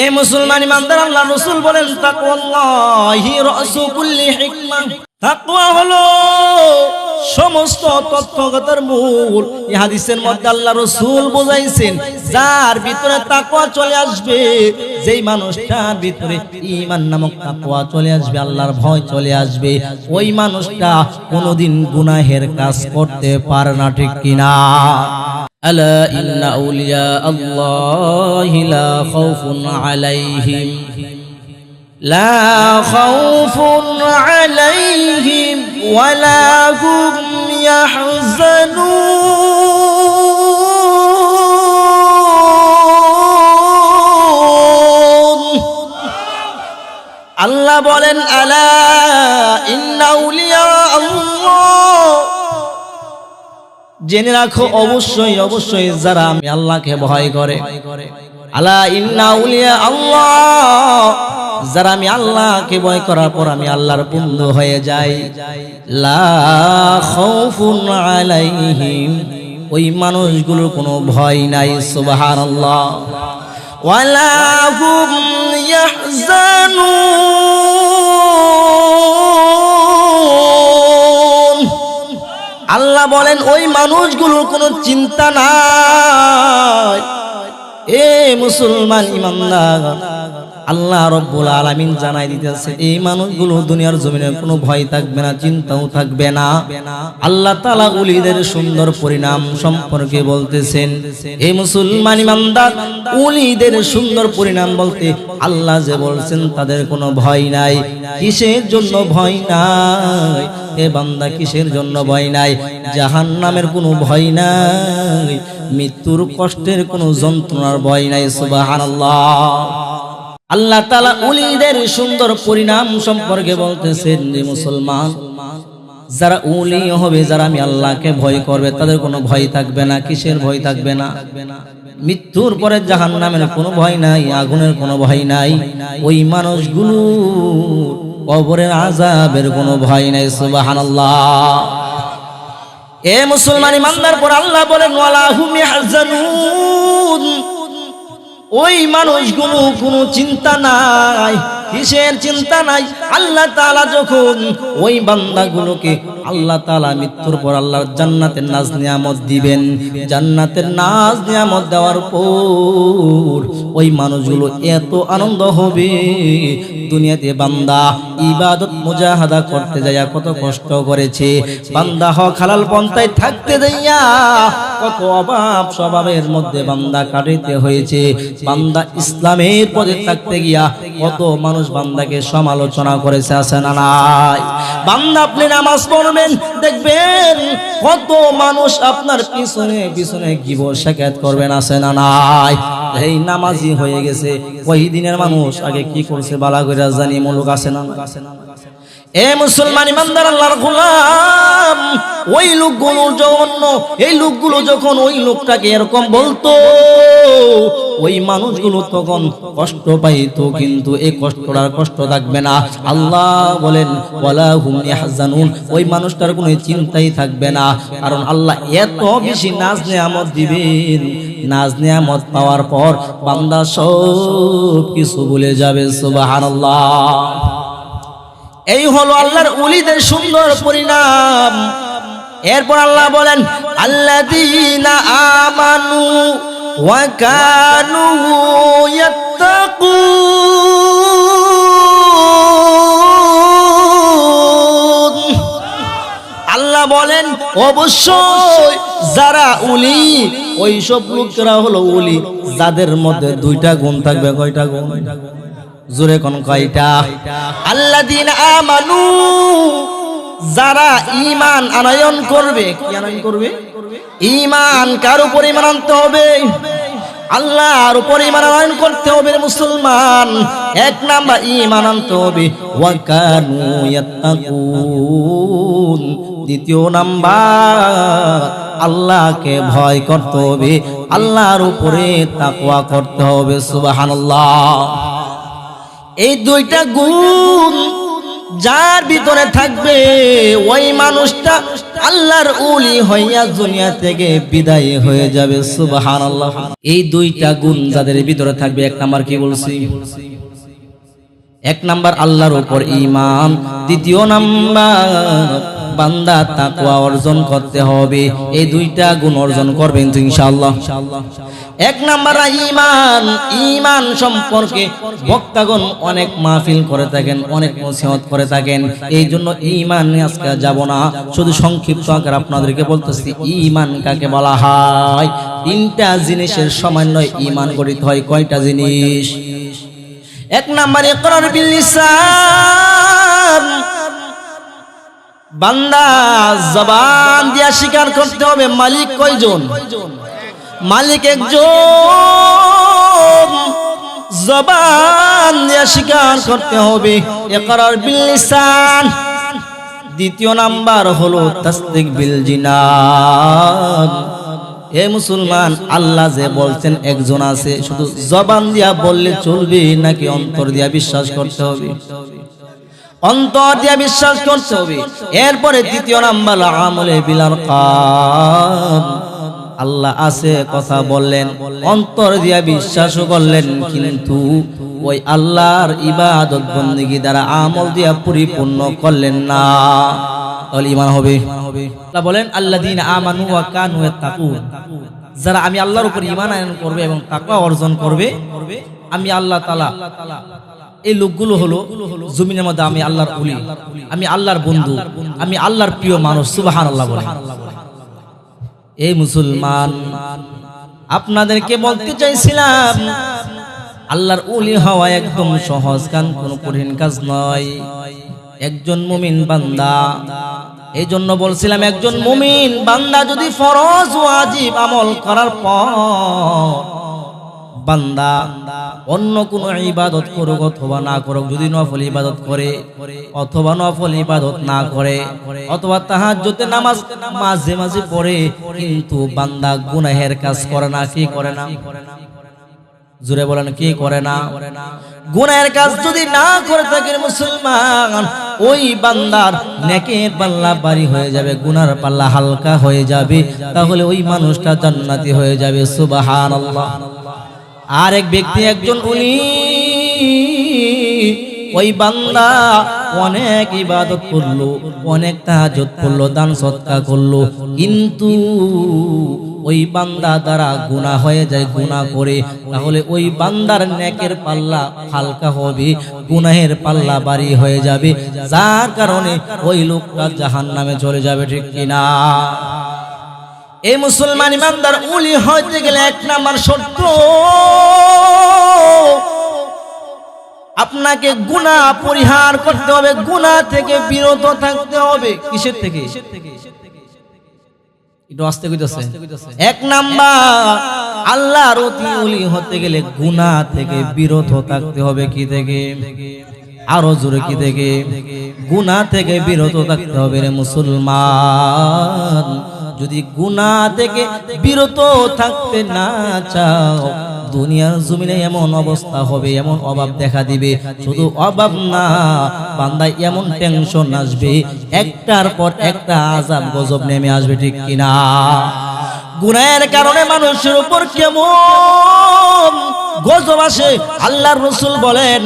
এ মুসলমান ইমানদার আল্লাহ রসুল বলেন তাকওয়া হলো সমস্ত তত্ত্বগতার মূল। এই হাদিসের মধ্যে আল্লাহ রসুল বোঝাইছেন, যার ভিতরে তাকওয়া চলে আসবে, যেই মানুষটার ভিতরে ঈমান নামক তাকওয়া চলে আসবে, আল্লাহর ভয় চলে আসবে, ওই মানুষটা কোনোদিন গুনাহের কাজ করতে পারে না, ঠিক কিনা? ألا إن أولياء الله لا خوف عليهم. لا خوف عليهم ولا هم يحزنون. الله بولن ألا إن أولياء الله জেনে রাখো অবশ্যই অবশ্যই যারা আমি আল্লাহকে ভয় করে। আলা ইন্না উলিয়া আল্লাহ। যারা আমি আল্লাহকে ভয় করার পর আমি আল্লাহর বন্ধু হয়ে যাই। লা খাউফুন আলাইহিম। ওই মানুষগুলোর কোনো ভয় নাই সুবহানাল্লাহ। ওয়ালা হুম ইয়াহজানুন। আল্লাহ বলেন ওই মানুষগুলোর কোনো চিন্তা নাই। এ মুসলমান ইমানদার। আল্লাহ রব্বুল আলামিন জানাই দিতেছে, এই মানুষগুলো দুনিয়ার জমিনে কোনো ভয় থাকবে না, চিন্তাও থাকবে না। আল্লাহ তাআলা উলিদের সুন্দর পরিণাম সম্পর্কে বলতেছেন এই মুসলমান ইমানদার, উলিদের সুন্দর পরিণাম বলতে আল্লাহ যে বলছেন তাদের কোনো ভয় নাই। কিসের জন্য ভয় নাই? এ বান্দা কিসের জন্য ভয় নাই? জাহান নামের কোনো ভয় নাই, মৃত্যুর কষ্টের কোনো যন্ত্রণার ভয় নাই, সুবহানাল্লাহ। আল্লাহ তালা উলিদের সুন্দর পরিণাম সম্পর্কে বলতেছেন যে মুসলমান, যারা উলি হবে, যারা আমি আল্লাহকে ভয় করবে, তাদের কোনো ভয় থাকবে না, কিসের ভয় থাকবে না? মৃত্যুর পরে জাহান নামের কোনো ভয় নাই, আগুনের কোনো ভয় নাই, ওই মানুষগুলো কবরের আজাবের কোনো ভয় নাই, সুবহানাল্লাহ। এ মুসলমান ইমানদার পর আল্লাহ বলেন ওই মানুষগুলো কোনো চিন্তা নাই, কিসের চিন্তা নাই? আল্লাহ তালা যখন ওই বান্দাগুলোকে আল্লাহ তালা মৃত্যুর পর আল্লাহ জান্নাতের নাজ নিয়ামত দিবেন, জান্নাতের নাজ নিয়ামত দেওয়ার পর ওই মানুষগুলো এত আনন্দ হবে। দুনিয়াতে বান্দা ইবাদত মুজাহাদা করতে যাইয়া কত কষ্ট করেছে। বান্দা হক হালাল পন্থায় থাকতে যাইয়া কত অভাব স্বভাবের মধ্যে বান্দা কাটাইতে হয়েছে। বান্দা ইসলামের পদে থাকতে গিয়া কত মানুষ বান্দাকে সমালোচনা করেছে, আছে না নাই? বান্দা আপনি নামাজ পড়বেন, দেখবেন কত মানুষ আপনার পিছনে পিছনে গিব শেখাত করবেন, আছে না নাই? এই নামাজি হয়ে গেছে। ওই দিনের মানুষ আগে কি করছে, বালা করে জানি, মুলুক আছে না এ মুসলমান ইমানদার আল্লাহর গোলাম, ওই লোকগুলো জঘন্য এই লোকগুলো যখন ওই লোকটাকে এরকম বলতো, ওই মানুষগুলো তখন কষ্ট পাইতো, কিন্তু এই কষ্টটার কষ্ট থাকবে না। আল্লাহ বলেন, ওয়ালা হুম ইয়াহজানুন ওই মানুষটার কোনো চিন্তাই থাকবে না। কারণ আল্লাহ এত বেশি নাজ নেয়ামত দিবেন। নাজ নেয়ামত পাওয়ার পর বান্দা সব কিছু ভুলে যাবে, সুবহানাল্লাহ। এই হলো আল্লাহর উলিদের সুন্দর পরিণাম। এরপর আল্লাহ বলেন, আল্লাযীনা আমানু ওয়া আল্লাহ বলেন, অবশ্যই যারা উলি ওই সব লোকেরা হলো উলি যাদের মধ্যে দুইটা গুণ থাকবে, কয়টা গুণ? জোরে কোন কয়টা? আল্লাহ দিন আমানু, যারা ইমান আনয়ন করবে, কি আনয়ন করবে? ইমান কার উপর ইমান আনতে হবে? আল্লাহর উপর ইমান আনয়ন করতে হবে মুসলমান। এক নাম্বার ইমান আনতে হবে। ওয়াকানু ইয়াত্তাকুন। দ্বিতীয় নাম্বার, আল্লাহকে ভয় করতে হবে। আল্লাহর উপরে তাকওয়া করতে হবে, সুবহানাল্লাহ। এই দুইটা গুণ যার ভিতরে থাকবে ওই মানুষটা আল্লাহর উলি হইয়া দুনিয়া থেকে বিদায় হয়ে যাবে, সুবহানাল্লাহ। এই দুইটা গুণ যাদের ভিতরে থাকবে, এক নাম্বার কি বলছি? এক নাম্বার আল্লাহর উপর ইমান দ্বিতীয় নাম্বার বান্দা তাকওয়া অর্জন করতে হবে। এই দুইটা গুণ অর্জন করবেন তো ইনশাআল্লাহ। এক নাম্বার ঈমান ঈমান সম্পর্কে বক্তাগণ অনেক মাহফিল করে থাকেন, অনেক নসিহত করে থাকেন। এই জন্য নিয়ে আজকে যাব না। শুধু সংক্ষিপ্ত আকার আপনাদেরকে বলতেছি ঈমান কাকে বলা হয়? তিনটা জিনিসের সমন্বয় ঈমান গঠিত হয়। কয়টা জিনিস? এক নাম্বার, ইকরার বিল লিসান বান্দা জবান দিয়া স্বীকার করতে হবে, মালিক কয়জন? মালিক একজন। জবান দিয়া স্বীকার করতে হবে, ইকরার বিল লিসান। দ্বিতীয় নাম্বার হলো তাসদিক বিল জিনান। হে মুসলমান, আল্লাহ যে বলছেন একজন আছে, শুধু জবান দিয়া বললে চলবে নাকি অন্তর দিয়া বিশ্বাস করতে হবে? অন্তর দিয়া বিশ্বাস করতে হবে। এরপরে তৃতীয় নাম্বার, আমলে কাম আল্লাহ আছে, কথা বললেন, অন্তর দিয়া বিশ্বাসও করলেন, কিন্তু ওই আল্লাহর ইবাদত বন্দিগি দ্বারা আমল দিয়া পরিপূর্ণ করলেন না। তাহলে ইমান হবে। আল্লাহ বলেন আল্লাদিন আমানু ওয়া কানু যারা আমি আল্লাহর উপর ইমান আয়ন করবে এবং তাকওয়া অর্জন করবে, আমি আল্লাহ তাআলা এই লোকগুলো হলো জমিনের মধ্যে আমি আল্লাহর উলি আমি আল্লাহর বন্ধু, আমি আল্লাহর প্রিয় মানুষ, সুবহানাল্লাহ বলে। এই মুসলমান, আপনাদেরকে বলতে চাইছিলাম, আল্লাহর উলি হওয়া একদম সহজ কান কোনো কঠিন কাজ নয়। একজন মুমিন বান্দা এই জন্য বলছিলাম একজন মুমিন বান্দা যদি ফরজ, ওয়াজিব আমল করার পর বান্দা, অন্য কোন ইবাদত করুক অথবা না করুক, যদি নফল ইবাদত করে, অথবা নফল ইবাদত না করে, অথবা তাহাজ্জুদের নামাজ মাঝে মাঝে পড়ে, কিন্তু বান্দা গুনাহের কাজ করে না, কি করে না? জুড়ে বলেন, কি করে না? গুনাহের কাজ যদি না করে থাকেন মুসলমান, ওই বান্দার নেকের পাল্লা বাড়ি হয়ে যাবে, গুনার পাল্লা হালকা হয়ে যাবে, তাহলে ওই মানুষটা জান্নাতি হয়ে যাবে সুবাহ সুবহানাল্লাহ। আর এক ব্যক্তি একজন উনি ওই বান্দা অনেক ইবাদত করল অনেক তাহাজত করল দান সৎকা করল কিন্তু ওই বান্দা দ্বারা গুনাহ হয়ে যায় গুনাহ করে। তাহলে ওই বান্দার নেকের পাল্লা হালকা হবে গুনাহের পাল্লা বাড়ি হয়ে যাবে। যার কারণে ওই লোকটা জাহান নামে চলে যাবে ঠিক কিনা? এই মুসলমান ইমানদার, উলি হইতে গেলে এক নাম্বার শর্ত। আপনাকে গুনাহ পরিহার করতে হবে, গুনাহ থেকে বিরত থাকতে হবে। কিসের থেকে? এক নাম্বার, আল্লাহর অতি উলি হতে গেলে গুনাহ থেকে বিরত থাকতে হবে, কি থেকে? আরও জোরে কি থেকে গুনা থেকে বিরত থাকতে হবে রে মুসলমান। যদি গুনা থেকে বিরত থাকতে না চাও, দুনিয়ার জমিনে এমন অবস্থা হবে, এমন অভাব দেখা দিবে। শুধু অভাব না, বান্দায় এমন টেনশন আসবে। একটার পর একটা আজাব গজব নেমে আসবে, ঠিক কিনা? গুনাহের কারণে মানুষের উপর কেমন গজব আসে, আল্লাহর রসুল বলেন,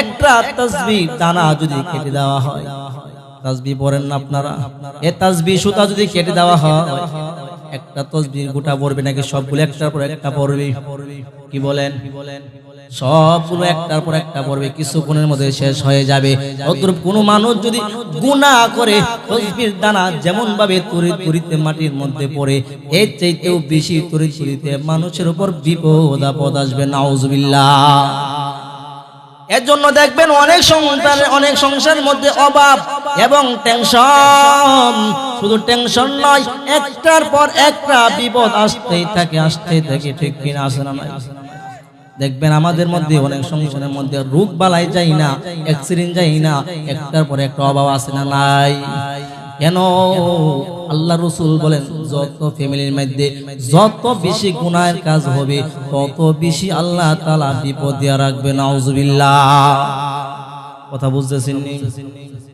একটা তসবি দানা যদি কেটে দেওয়া হয়। তাজবি পড়েন না আপনারা? এ তসবি সুতা যদি কেটে দেওয়া হয়, একটা তসবির গোটা পড়বে নাকি সবগুলো? একটার পর একটা পড়বে। কি বলেন? সবগুলো একটার পর একটা পড়বে, কিছুক্ষণের মধ্যে শেষ হয়ে যাবে। অতএব কোনো মানুষ যদি গুনাহ করে, তসবির দানা যেমন ভাবে তরি তরিতে মাটির মধ্যে পড়ে, এর চাইতেও বেশি তরি তরিতে মানুষের উপর বিপদ আপদ আসবে, নাউজুবিল্লাহ। এর জন্য দেখবেন অনেক সংসার অনেক সংসারের মধ্যে অভাব এবং টেনশন। শুধু টেনশন নয়, একটার পর একটা বিপদ আসতেই থাকে আসতেই থাকে, ঠিক কিনা আসে না? দেখবেন আমাদের মধ্যে অনেক সংসারের মধ্যে রোগ বালাই যাই না অ্যাক্সিডেন্ট যাই না একটার পর একটা অভাব আসে না নাই? কেন? আল্লাহ রসুল বলেন যত ফ্যামিলির মধ্যে যত বেশি গুনাহের কাজ হবে তত বেশি আল্লাহ তালা বিপদ দিয়া রাখবে নাউজুবিল্লাহ। কথা বুঝতেছেন?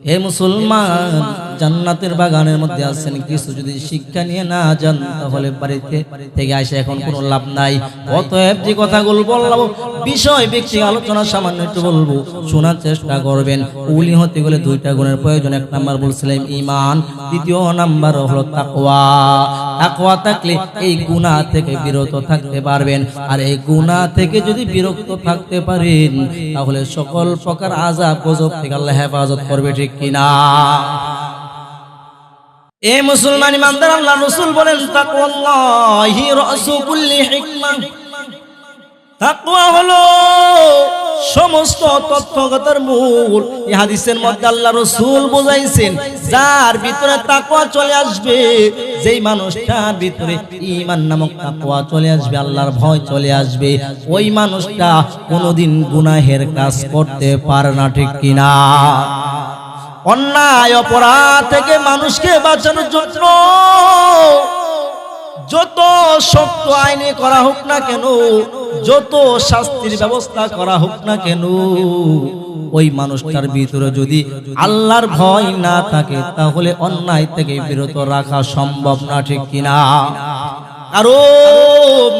হে মুসলমান, জান্নাতের বাগানের মধ্যে আছেন কিছু যদি শিক্ষা নিয়ে না যান, তাহলে বাড়িতে থেকে আসে এখন কোনো লাভ নাই। অতএব যে কথাগুলো বললাম, বিষয়, ব্যক্তি, আলোচনা সামান্য একটু বলব, শোনার চেষ্টা করবেন। উলি হতে গেলে দুইটা গুণের প্রয়োজন। এক নাম্বার বলছিলাম ইমান দ্বিতীয় নাম্বার হলো তাকওয়া। তাকওয়া থাকলে এই গুনাহ থেকে বিরত থাকতে পারবেন। আর এই গুনাহ থেকে যদি বিরক্ত থাকতে পারেন, তাহলে সকল প্রকার আজাব গজব থেকে আল্লাহ হেফাজত করবে, ঠিক কিনা। এ মুসলমান ইমানদার আল্লাহ রসুল বলেন তাকওয়াল্লাহি তাকওয়া হলো সমস্ত মূল। এই হাদিসের মধ্যে আল্লাহ রসুল যার ভিতরে তাকওয়া চলে আসবে, যেই মানুষটার ভিতরে ঈমান নামক তাকওয়া চলে আসবে, আল্লাহর ভয় চলে আসবে, ওই মানুষটা কোনোদিন গুনাহের কাজ করতে পারে না, ঠিক কিনা? অন্যায় অপরাধ থেকে মানুষকে বাঁচানোর জন্য যত শক্ত আইনে করা হোক না কেন, যত শাস্তির ব্যবস্থা করা হোক না কেন, ওই মানুষটার ভিতরে যদি আল্লাহর ভয় না থাকে, তাহলে অন্যায় থেকে বিরত রাখা সম্ভব না, ঠিক কিনা? কারণ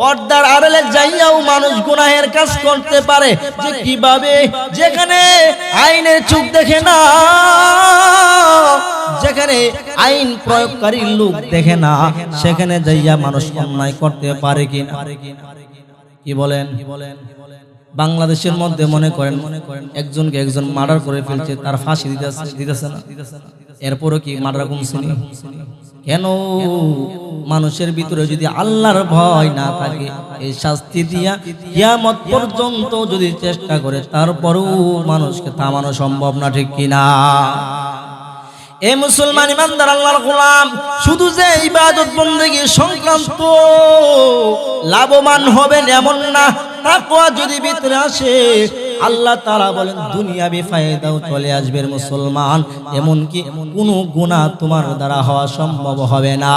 পর্দার আড়ালে যাইয়াও মানুষ গুনাহের কাজ করতে পারে। যে কীভাবে? যেখানে আইনের চোখ দেখে না, যেখানে আইন প্রয়োগকারী লোক দেখে না, সেখানে যাইয়া মানুষ অন্যায় করতে পারে কি বলেন কি বলেন? বাংলাদেশের মধ্যে মনে করেন, একজনকে একজন মার্ডার করে ফেলছে, তার ফাঁসি দিতেছে দিতেছে না। এরপরও কি মার্ডার কমছে না? কেন? মানুষের ভিতরে যদি আল্লাহর ভয় না থাকে, এই শাস্তি দিয়া কিয়ামত পর্যন্ত যদি চেষ্টা করে, তারপরেও মানুষকে থামানো সম্ভব না, ঠিক কিনা? এ মুসলমান ইমানদার আল্লাহর গোলাম, শুধু যে ইবাদত বন্দেগী সংক্রান্ত লাভবান হবেন এমন না, তাকওয়া যদি ভিতরে আসে আল্লাহ তারা বলেন দুনিয়াবি ফায়দাও চলে আসবে মুসলমান। এমনকি কোনো গুণা তোমার দ্বারা হওয়া সম্ভব হবে না।